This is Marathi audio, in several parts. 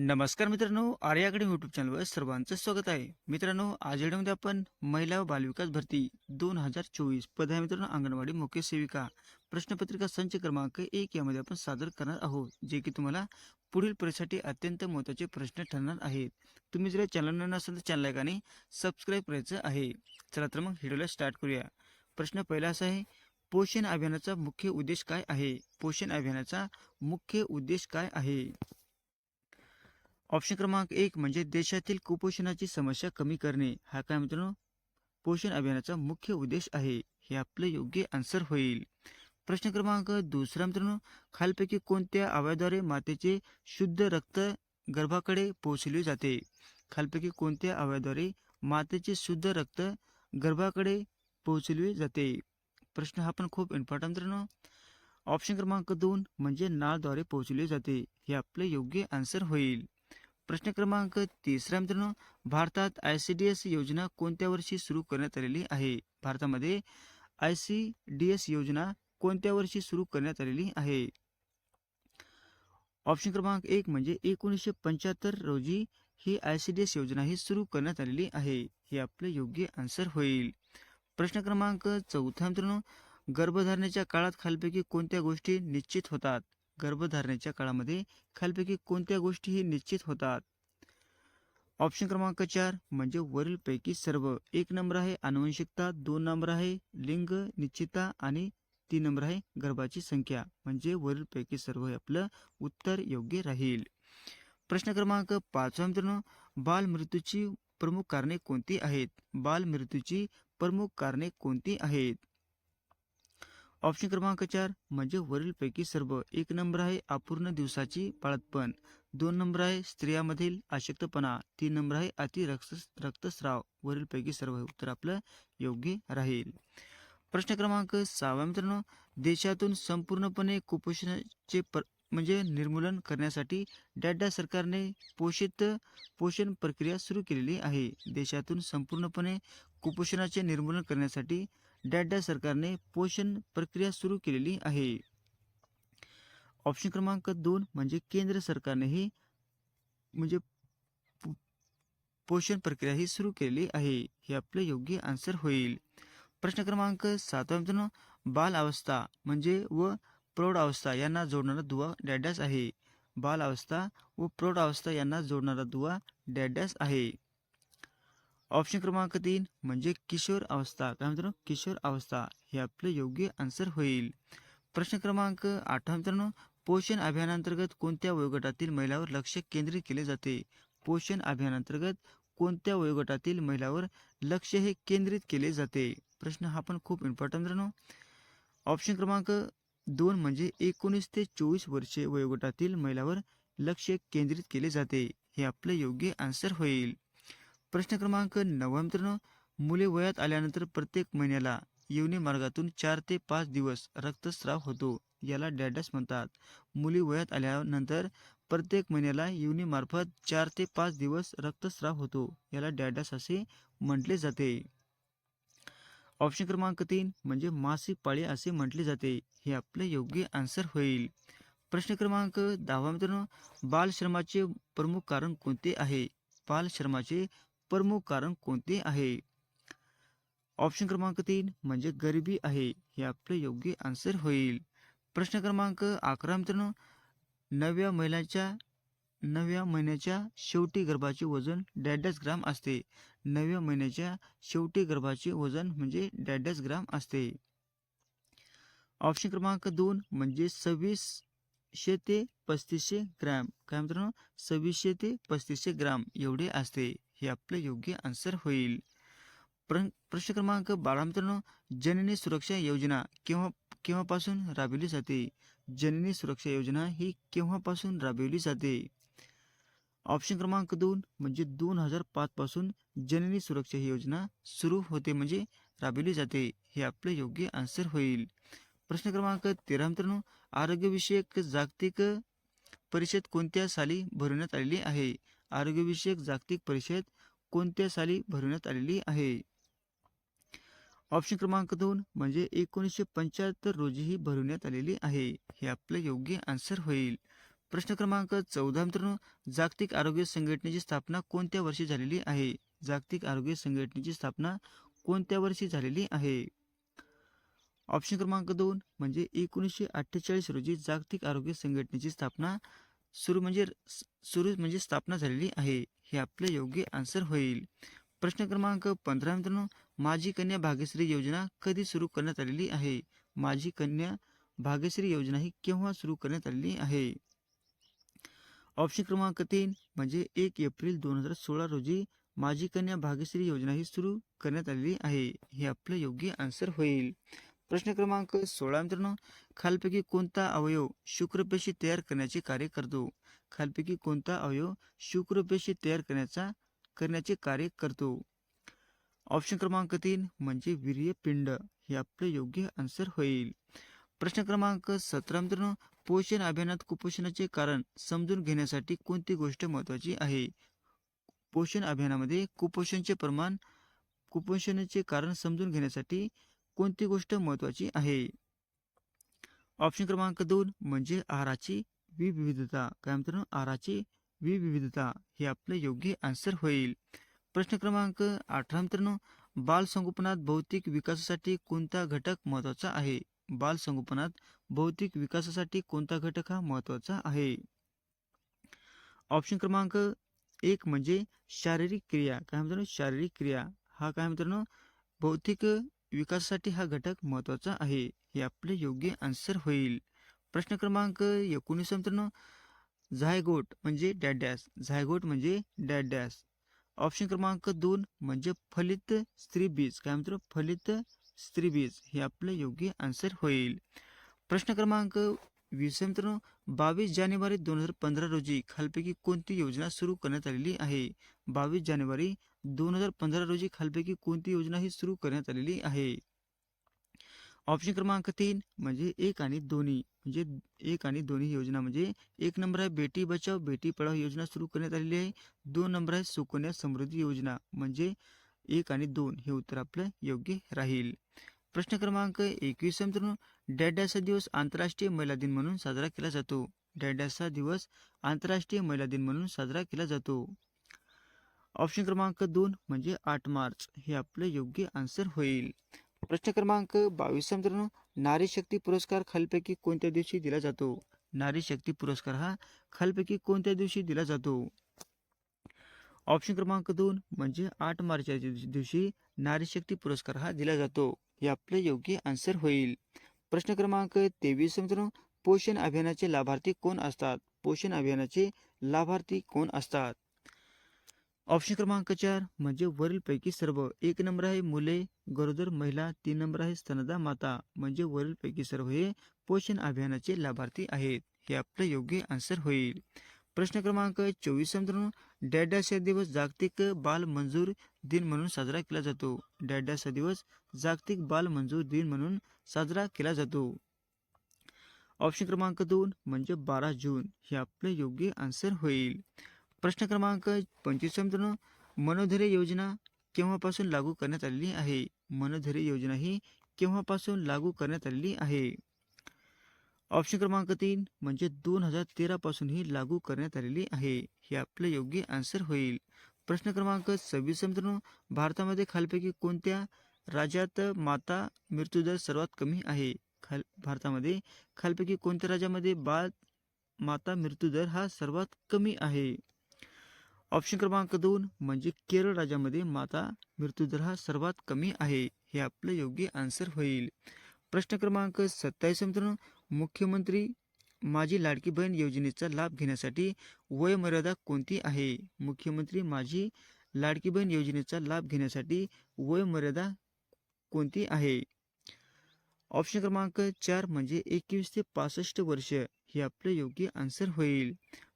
नमस्कार मित्रांनो आर्याकडे युट्यूब चॅनलवर सर्वांचं स्वागत आहे. मित्रांनो आज व्हिडिओमध्ये आपण महिला व बालविकास भरती दोन हजार चोवीस. पद आहे मित्रांनो अंगणवाडी मुख्य सेविका. प्रश्नपत्रिका संच क्रमांक एक यामध्ये आपण सादर करणार आहोत जे की तुम्हाला पुढील परीक्षेसाठी अत्यंत महत्त्वाचे प्रश्न ठरणार आहेत. तुम्ही जर चॅनल नसेल तर चॅनल आणि सबस्क्राईब करायचं आहे. चला तर मग व्हिडिओला स्टार्ट करूया. प्रश्न पहिला असा आहे पोषण अभियानाचा मुख्य उद्देश काय आहे? पोषण अभियानाचा मुख्य उद्देश काय आहे? ऑप्शन क्रमांक एक म्हणजे देशातील कुपोषणाची समस्या कमी करणे. हा काय मित्रांनो? पोषण अभियानाचा मुख्य उद्देश आहे. हे आपलं योग्य आन्सर होईल. प्रश्न क्रमांक दुसरा मित्रांनो खालपैकी कोणत्या अवयवाद्वारे मातेचे शुद्ध रक्त गर्भाकडे पोहोचले जाते? खालपैकी कोणत्या अवयवाद्वारे मातेचे शुद्ध रक्त गर्भाकडे पोहोचले जाते? प्रश्न हा पण खूप इम्पॉर्टंट मित्रांनो. ऑप्शन क्रमांक दोन म्हणजे नाळद्वारे पोहोचले जाते. हे आपलं योग्य आन्सर होईल. प्रश्न क्रमांक तिसरा मित्रांनो भारतात आय सी डी एस योजना कोणत्या वर्षी सुरू करण्यात आलेली आहे? भारतामध्ये आय सी डी एस योजना कोणत्या वर्षी सुरू करण्यात आलेली आहे? ऑप्शन क्रमांक एक म्हणजे एकोणीसशे पंच्याहत्तर रोजी ही आय सी डी एस योजना ही सुरू करण्यात आलेली आहे. हे आपलं योग्य आन्सर होईल. प्रश्न क्रमांक चौथा मित्रांनो गर्भधारणेच्या काळात खालपैकी कोणत्या गोष्टी निश्चित होतात? गर्भधारणेच्या काळामध्ये खालपैकी कोणत्या गोष्टी ही निश्चित होतात? ऑप्शन क्रमांक चार म्हणजे वरीलपैकी सर्व. एक नंबर आहे आनुवंशिकता दोन नंबर आहे लिंग निश्चितता आणि तीन नंबर आहे गर्भाची संख्या. म्हणजे वरीलपैकी सर्व हे आपलं उत्तर योग्य राहील. प्रश्न क्रमांक पाचवा मित्रांनो बाल मृत्यूची प्रमुख कारणे कोणती आहेत? बाल मृत्यूची प्रमुख कारणे कोणती आहेत? ऑप्शन क्रमांक चार म्हणजे वरीलपैकी सर्व. एक नंबर आहे अपूर्ण दिवसाची बाळतपण दोन नंबर आहे स्त्रियामधील अशक्तपणा तीन नंबर आहे अति रक्त रक्तस्राव. वरीलपैकी सर्व हे उत्तर आपलं योग्य राहील. प्रश्न क्रमांक सहावा मित्रांनो देशातून संपूर्णपणे कुपोषणाचे पर म्हणजे निर्मूलन करण्यासाठी डॅडा सरकारने पोषित पोषण प्रक्रिया सुरू केलेली आहे. देशातून संपूर्णपणे कुपोषणाचे निर्मूलन करण्यासाठी डॅडा सरकारने पोषण प्रक्रिया सुरू केलेली आहे. ऑप्शन क्रमांक दोन म्हणजे केंद्र सरकारने ही म्हणजे पो- पोषण प्रक्रिया ही सुरू केलेली आहे. हे आपलं योग्य आन्सर होईल. प्रश्न क्रमांक सातवा मित्रांनो. बाल अवस्था म्हणजे व प्रौढ अवस्था यांना जोडणारा दुवा डॅडॅस आहे. बाल अवस्था व प्रौढ अवस्था यांना जोडणारा दुवा डॅडॅस आहे. ऑप्शन क्रमांक तीन म्हणजे किशोर अवस्था. काय मित्रांनो? किशोर अवस्था हे आपलं योग्य आन्सर होईल. प्रश्न क्रमांक आठवा मित्रांनो पोषण अभियानांतर्गत कोणत्या वयोगटातील महिलावर लक्ष केंद्रित केले जाते? पोषण अभियानांतर्गत कोणत्या वयोगटातील महिलावर लक्ष हे केंद्रित केले जाते? प्रश्न हा पण खूप इम्पॉर्टंट मित्रांनो. ऑप्शन क्रमांक दोन म्हणजे एकोणीस ते चोवीस वर्षे वयोगटातील महिलावर लक्ष केंद्रित केले जाते. हे आपलं योग्य आन्सर होईल. प्रश्न क्रमांक नववा मित्रांनो मुले वयात आल्यानंतर प्रत्येक महिन्याला येवनी मार्गातून चार ते पाच दिवस रक्तस्राव होतो याला डॅडस म्हणतात. मुली वयात आल्यानंतर प्रत्येक महिन्याला येवनीमार्फत चार ते पाच दिवस रक्तस्राव होतो याला डॅडस असे म्हटले जाते. ऑप्शन क्रमांक तीन म्हणजे मासिक पाळी असे म्हटले जाते. हे आपले योग्य आन्सर होईल. प्रश्न क्रमांक दहावा मित्रांनो बालश्रमाचे प्रमुख कारण कोणते आहे? बालश्रमाचे प्रमुख कारण कोणते आहे? ऑप्शन क्रमांक तीन म्हणजे गरिबी आहे हे आपले योग्य आन्सर होईल. प्रश्न क्रमांक अकरा मित्रांनो. नव्या महिलाच्या नव्या महिन्याच्या शेवटी गर्भाचे वजन डॅडस ग्राम असते. नव्या महिन्याच्या शेवटी गर्भाचे वजन म्हणजे डॅडस ग्राम असते. ऑप्शन क्रमांक दोन म्हणजे सव्वीसशे ते पस्तीसशे ग्रॅम. काय मित्रांनो? सव्वीसशे ते पस्तीसशे ग्राम एवढे असते. हे आपलं योग्य आन्सर होईल. प्र प्रश्न क्रमांक बारा मित्रांनो जननी सुरक्षा योजना केव्हा केव्हापासून राबविली जाते? जननी सुरक्षा योजना ही केव्हापासून राबविली जाते? ऑप्शन क्रमांक दोन म्हणजे दोन हजार पाचपासून जननी सुरक्षा ही योजना सुरू होते म्हणजे राबविली जाते. हे आपलं योग्य आन्सर होईल. प्रश्न क्रमांक तेरा मित्रांनो आरोग्यविषयक जागतिक परिषद कोणत्या साली भरवण्यात आलेली आहे? आरोग्यविषयक जागतिक परिषद कोणत्या साली भरवण्यात आलेली आहे? ऑप्शन क्रमांक दोन म्हणजे एकोणीसशे पंच्याहत्तर रोजी ही भरवण्यात आलेली आहे. हे आपलं योग्य आन्सर होईल. प्रश्न क्रमांक चौदा मित्रांनो जागतिक आरोग्य संघटनेची स्थापना कोणत्या वर्षी झालेली आहे? जागतिक आरोग्य संघटनेची स्थापना कोणत्या वर्षी झालेली आहे? ऑप्शन क्रमांक दोन म्हणजे एकोणीसशे अठ्ठेचाळीस रोजी जागतिक आरोग्य संघटनेची स्थापना सुरू म्हणजे सुरू म्हणजे स्थापना झालेली आहे. हे आपले योग्य आन्सर होईल. प्रश्न क्रमांक पंधरा मित्रांनो माझी कन्या भाग्यश्री योजना कधी सुरू करण्यात आलेली आहे? माझी कन्या भाग्यश्री योजना ही केव्हा सुरू करण्यात आलेली आहे? ऑप्शन क्रमांक तीन म्हणजे एक एप्रिल दोन हजार सोळा रोजी माझी कन्या भाग्यश्री योजना ही सुरू करण्यात आलेली आहे. हे आपलं योग्य आन्सर होईल. प्रश्न क्रमांक सोळा मित्रांनो खालपैकी कोणता अवयव शुक्रपेशी तयार करण्याचे कार्य करतो? खालपैकी कोणता अवयव शुक्रपेशी तयार करण्याचा करण्याचे कार्य करतो? ऑप्शन क्रमांक तीन म्हणजे वीर्यपिंड हे आपले योग्य आन्सर होईल. प्रश्न क्रमांक सतरा मित्रांनो पोषण अभियानात कुपोषणाचे कारण समजून घेण्यासाठी कोणती गोष्ट महत्वाची आहे? पोषण अभियानामध्ये कुपोषणचे प्रमाण कुपोषणाचे कारण समजून घेण्यासाठी कोणती गोष्ट महत्वाची आहे? ऑप्शन क्रमांक दोन म्हणजे आहाराची विविधता. काय मित्रांनो आहाराची विविधता. हे आपले योग्य आन्सर होईल. प्रश्न क्रमांक अठरा मित्रांनो बाल संगोपनात भौतिक विकासासाठी कोणता घटक महत्त्वाचा आहे? बाल संगोपनात भौतिक विकासासाठी कोणता घटक हा महत्त्वाचा आहे? ऑप्शन क्रमांक एक म्हणजे शारीरिक क्रिया. काय मित्रांनो शारीरिक क्रिया. हा काय मित्रांनो भौतिक विकासासाठी हा घटक महत्त्वाचा आहे हे आपले योग्य आन्सर होईल. प्रश्न क्रमांक एकोणीस मित्रांनो झायगोट म्हणजे डॅडॅस झायगोट म्हणजे डॅडॅस ऑप्शन क्रमांक दोन म्हणजे फलित स्त्रीबीज काय म्हणतो फलित स्त्रीबीज हे आपलं योग्य आन्सर होईल. प्रश्न क्रमांक मित्रांनो बावीस जानेवारी दोन हजार पंधरा रोजी खालपैकी कोणती योजना सुरू करण्यात आलेली आहे? बावीस जानेवारी दोन हजार पंधरा रोजी खालपैकी कोणती योजना ही सुरू करण्यात आलेली आहे? ऑप्शन क्रमांक तीन म्हणजे एक आणि दोन्ही. म्हणजे एक आणि दोन्ही योजना म्हणजे एक नंबर आहे बेटी बचाव बेटी पढाव योजना सुरू करण्यात आलेली आहे. दोन नंबर आहे सुकन्या समृद्धी योजना म्हणजे एक आणि दोन हे उत्तर आपलं योग्य राहील. प्रश्न क्रमांक एकवीस मित्रांनो डॅडॅसा दिवस आंतरराष्ट्रीय महिला दिन म्हणून साजरा केला जातो. डॅडॅसा दिवस आंतरराष्ट्रीय महिला दिन म्हणून साजरा केला जातो. ऑप्शन क्रमांक दोन म्हणजे आठ मार्च. हे आपलं योग्य आन्सर होईल. प्रश्न क्रमांक बावीस मित्रांनो नारी शक्ती पुरस्कार खालपैकी कोणत्या दिवशी दिला जातो? नारी शक्ती पुरस्कार हा खालपैकी कोणत्या दिवशी दिला जातो? ऑप्शन क्रमांक दोन म्हणजे आठ मार्चच्या दिवशी नारी शक्ती पुरस्कार हा दिला जातो. हे आपले योग्य आन्सर होईल. प्रश्न क्रमांक तेवीस मित्रांनो पोषण अभियानाचे लाभार्थी कोण असतात? पोषण अभियानाचे लाभार्थी कोण असतात? ऑप्शन क्रमांक चार म्हणजे वरीलपैकी सर्व. एक नंबर आहे मुले गरोदर महिला तीन नंबर आहे स्तनदा माता. म्हणजे वरीलपैकी सर्व हे पोषण अभियानाचे लाभार्थी आहेत. हे आपलं योग्य आन्सर होईल. प्रश्न क्रमांक चोवीस मित्रांनो डॅड्याचा दिवस जागतिक बाल मंजूर दिन म्हणून साजरा केला जातो. डॅड्याचा दिवस जागतिक बाल मंजूर दिन म्हणून साजरा केला जातो. ऑप्शन क्रमांक दोन म्हणजे बारा जून हे आपलं योग्य आन्सर होईल. प्रश्न क्रमांक पंचवीस मित्रांनो. मनोधैर्य योजना केव्हापासून लागू करण्यात आलेली आहे? मनोधैर्य योजना ही केव्हापासून लागू करण्यात आलेली आहे? ऑप्शन क्रमांक तीन म्हणजे दोन हजार तेरापासून ही लागू करण्यात आलेली आहे. हे आपलं योग्य आन्सर होईल. प्रश्न क्रमांक सव्वीस मित्रांनो. भारतामध्ये खालपैकी कोणत्या राज्यात माता मृत्यूदर सर्वात कमी आहे? खाल भारतामध्ये खालपैकी कोणत्या राज्यामध्ये बाळ माता मृत्यूदर हा सर्वात कमी आहे? ऑप्शन क्रमांक दोन म्हणजे केरळ राज्यामध्ये माता मृत्यूदर हा सर्वात कमी आहे. हे आपलं योग्य आन्सर होईल. प्रश्न क्रमांक सत्तावीस मित्रांनो. मुख्यमंत्री माझी लाडकी बहीण योजनेचा लाभ घेण्यासाठी वयमर्यादा कोणती आहे? मुख्यमंत्री माझी लाडकी बहीण योजनेचा लाभ घेण्यासाठी वयमर्यादा कोणती आहे? ऑप्शन क्रमांक चार म्हणजे एकवीस ते पासष्ट वर्ष हे आपलं योग्य आन्सर होईल.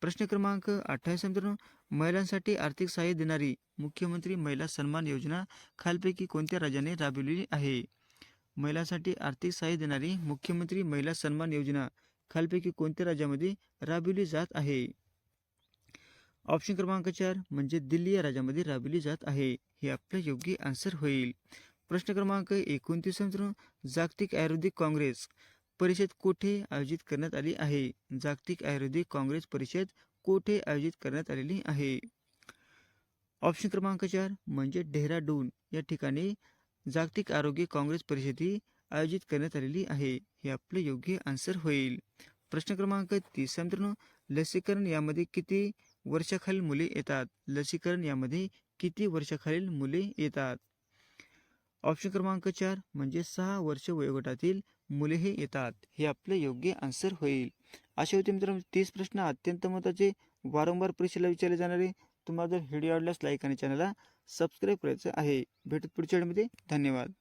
प्रश्न क्रमांक अठ्ठावीस मित्रांनो महिलांसाठी आर्थिक सहाय्य देणारी मुख्यमंत्री महिला सन्मान योजना खालपैकी कोणत्या राज्याने राबविलेली आहे? महिलांसाठी आर्थिक सहाय्य देणारी मुख्यमंत्री महिला सन्मान योजना खालपैकी कोणत्या राज्यामध्ये राबविली जात आहे? ऑप्शन क्रमांक चार म्हणजे दिल्ली या राज्यामध्ये राबविली जात आहे. हे आपलं योग्य आन्सर होईल. प्रश्न क्रमांक एकोणतीस जागतिक आयुर्वेदिक काँग्रेस परिषद कोठे आयोजित करण्यात आली आहे? जागतिक आयुर्वेदिक काँग्रेस परिषद कोठे आयोजित करण्यात आलेली आहे? ऑप्शन क्रमांक चार म्हणजे डेहराडून या ठिकाणी जागतिक आरोग्य काँग्रेस परिषदी आयोजित करण्यात आलेली आहे. हे आपले योग्य आन्सर होईल. प्रश्न क्रमांक तीस. मित्रांनो लसीकरण यामध्ये किती वर्षाखालील मुले येतात? लसीकरण यामध्ये किती वर्षाखालील मुले येतात? ऑप्शन क्रमांक चार म्हणजे सहा वर्ष वयोगटातील मुले हे येतात. हे आपले योग्य आन्सर होईल. असे होते मित्रांनो तीस प्रश्न अत्यंत महत्त्वाचे. वारंवार परीक्षेला विचारले जाणारे. तुम्हाला जर व्हिडिओ आवडल्यास लाईक आणि चॅनलला सबस्क्राईब करायचं आहे. भेटत पुढच्या वेळेमध्ये. धन्यवाद.